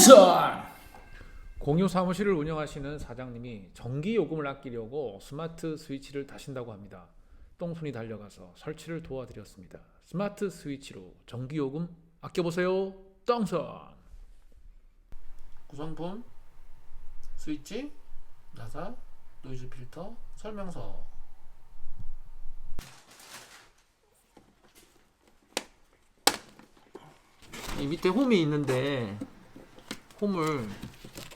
동선 공유 사무실을 운영하시는 사장님이 전기 요금을 아끼려고 스마트 스위치를 다신다고 합니다. 똥손이 달려가서 설치를 도와드렸습니다. 스마트 스위치로 전기 요금 아껴보세요. 동선 구성품 스위치 나사 노이즈 필터 설명서 이 밑에 홈이 있는데 홈을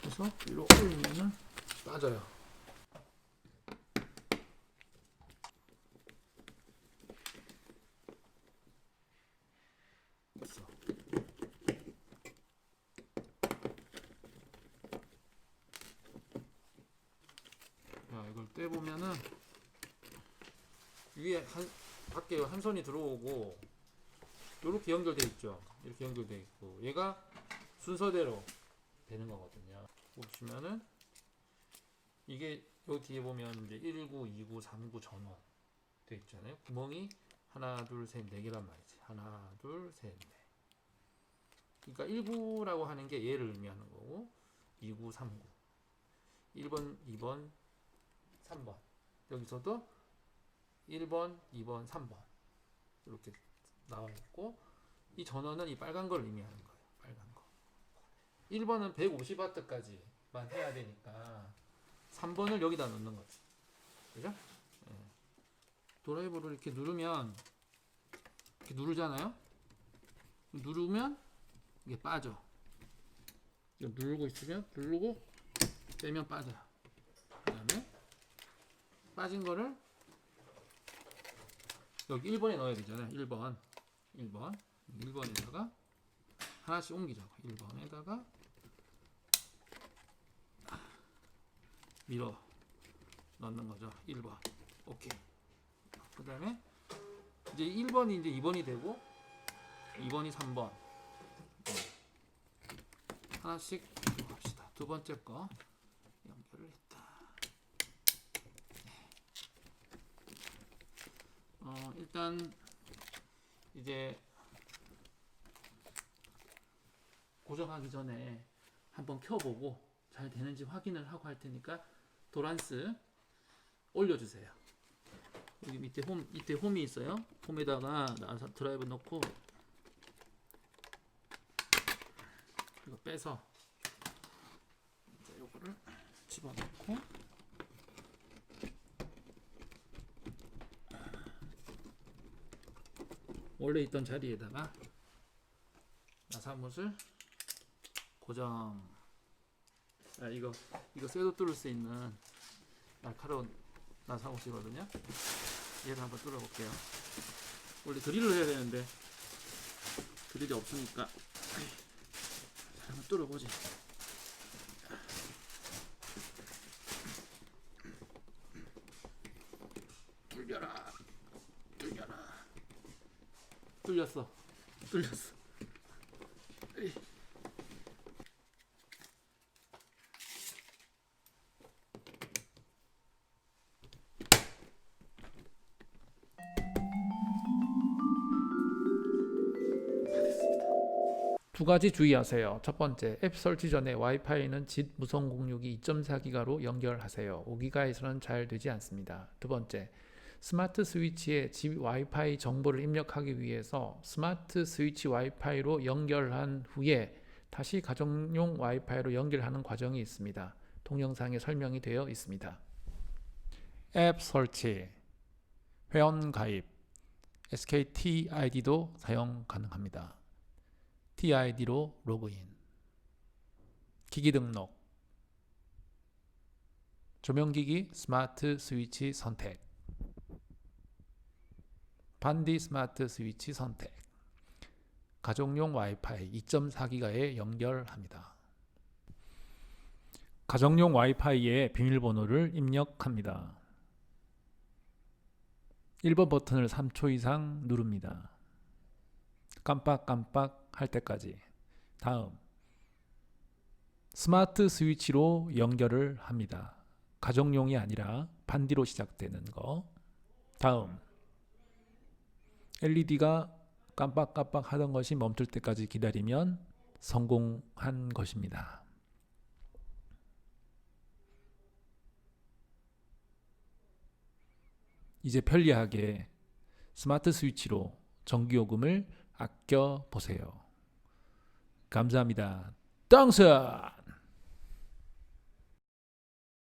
해서 위로 올리면은 빠져요. 떼보면은 위에 한 밖에 한 선이 들어오고 이렇게 연결돼 있죠. 이렇게 연결돼 있고 얘가 순서대로 되는 거거든요. 보시면은 이게 요 뒤에 보면 이제 19, 29, 39 전원 돼 있잖아요. 구멍이 하나, 둘, 셋, 네 개란 말이지. 하나, 둘, 셋, 넷. 그러니까 19라고 하는 게 얘를 의미하는 거고 29, 39. 1번, 2번, 3번. 여기서도 1번, 2번, 3번. 이렇게 나와 있고 이 전원은 이 빨간 걸 의미하는 거예요. 빨간 거. 1번은 150W까지만 해야 되니까 3번을 여기다 넣는 거지. 그죠? 예. 드라이버를 이렇게 누르면 이렇게 누르잖아요. 누르면 이게 빠져. 이거 누르고 있으면 누르고 빼면 빠져요. 그다음에 빠진 거를 여기 1번에 넣어야 되잖아요. 1번. 1번. 1번에다가 하나씩 옮기자고. 1번에다가 밀어 넣는 거죠. 1번. 오케이. 그 다음에 이제 1번이 이제 2번이 되고 2번이 3번. 하나씩 합시다. 두 번째 거 연결을 했다. 어, 일단 이제 고정하기 전에 한번 켜보고 잘 되는지 확인을 하고 할 테니까 도란스 올려주세요. 여기 밑에 홈 밑에 홈이 있어요. 홈에다가 드라이브 넣고 이거 빼서 이제 요거를 집어넣고 원래 있던 자리에다가 나사못을 고정. 아 이거 이거 쇠도 뚫을 수 있는 날카로운 나사못이거든요. 얘를 한번 뚫어볼게요. 원래 드릴을 해야 되는데 드릴이 없으니까 한번 뚫어보지. 뚫려라, 뚫려라. 뚫렸어. 뚫렸어. 에이. 두 가지 주의하세요. 첫 번째, 앱 설치 전에 와이파이는 집 무선 공유기 2.4기가로 연결하세요. 5기가에서는 잘 되지 않습니다. 두 번째, 스마트 스위치에 집 와이파이 정보를 입력하기 위해서 스마트 스위치 와이파이로 연결한 후에 다시 가정용 와이파이로 연결하는 과정이 있습니다. 동영상에 설명이 되어 있습니다. 앱 설치, 회원 가입, SKT 아이디도 사용 가능합니다. TID로 로그인, 기기 등록, 조명기기 스마트 스위치 선택, 반디 스마트 스위치 선택, 가정용 와이파이 2.4기가에 연결합니다. 가정용 와이파이에 비밀번호를 입력합니다. 1번 버튼을 3초 이상 누릅니다. 깜빡깜빡 할 때까지. 다음. 스마트 스위치로 연결을 합니다. 가정용이 아니라 반디로 시작되는 거. 다음. LED가 깜빡깜빡 하던 것이 멈출 때까지 기다리면 성공한 것입니다. 이제 편리하게 스마트 스위치로 전기요금을 아껴 보세요. 감사합니다. 땅스!